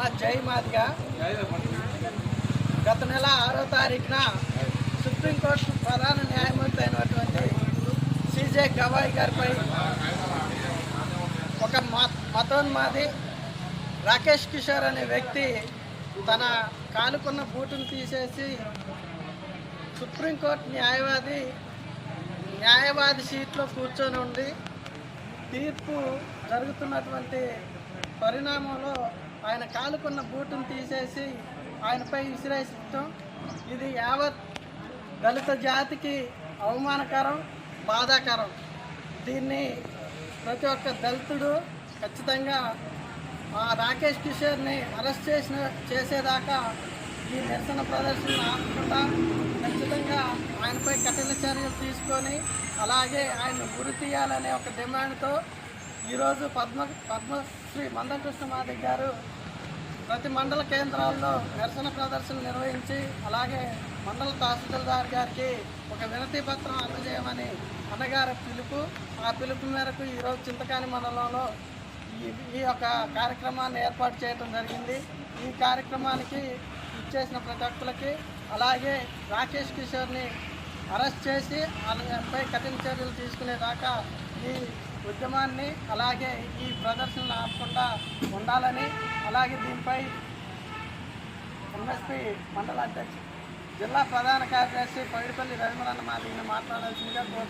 నా జై మాదిగా. గత నెల ఆరో తారీఖున సుప్రీంకోర్టు ప్రధాన న్యాయమూర్తి అయినటువంటి సిజే గవాయ్ గారిపై ఒక మతోన్మాది రాకేష్ కిషోర్ అనే వ్యక్తి తన కాలుకున్న బూటును తీసేసి సుప్రీంకోర్టు న్యాయవాది న్యాయవాది సీట్లో కూర్చొని ఉండి తీర్పు జరుగుతున్నటువంటి పరిణామంలో ఆయన కాలుకున్న బూటును తీసేసి ఆయనపై విసిరేసడం ఇది యావత్ దళిత జాతికి అవమానకరం బాధాకరం. దీన్ని ప్రతి ఒక్క దళితుడు ఖచ్చితంగా ఆ రాకేష్ కిషోర్ని అరెస్ట్ చేసిన చేసేదాకా ఈ నిరసన ప్రదర్శన ఆపకుండా ఖచ్చితంగా ఆయనపై కఠిన చర్యలు తీసుకొని అలాగే ఆయన గురి తీయాలనే ఒక డిమాండ్తో ఈరోజు పద్మ పద్మశ్రీ మందకృష్ణ మాదిక్ గారు ప్రతి మండల కేంద్రాల్లో నిరసన ప్రదర్శనలు నిర్వహించి అలాగే మండల తహసీల్దార్ గారికి ఒక వినతి పత్రం అందజేయమని అన్నగారి పిలుపు. ఆ పిలుపు మేరకు ఈరోజు చింతకాని మండలంలో ఈ ఈ యొక్క కార్యక్రమాన్ని ఏర్పాటు చేయడం జరిగింది. ఈ కార్యక్రమానికి ఇచ్చేసిన ప్రతి ఒక్కరికి అలాగే రాకేష్ కిషోర్ని అరెస్ట్ చేసి ఆయనపై కఠిన చర్యలు తీసుకునేదాకా ఈ ఉద్యమాన్ని అలాగే ఈ ప్రదర్శనలు ఆపకుండా ఉండాలని అలాగే దీనిపై ఎంఎస్పి మండల అధ్యక్షుడు జిల్లా ప్రధాన కార్యదర్శి పైడిపల్లి రవీంద్రనాథ్ మాదిని మాట్లాడాల్సిందిగా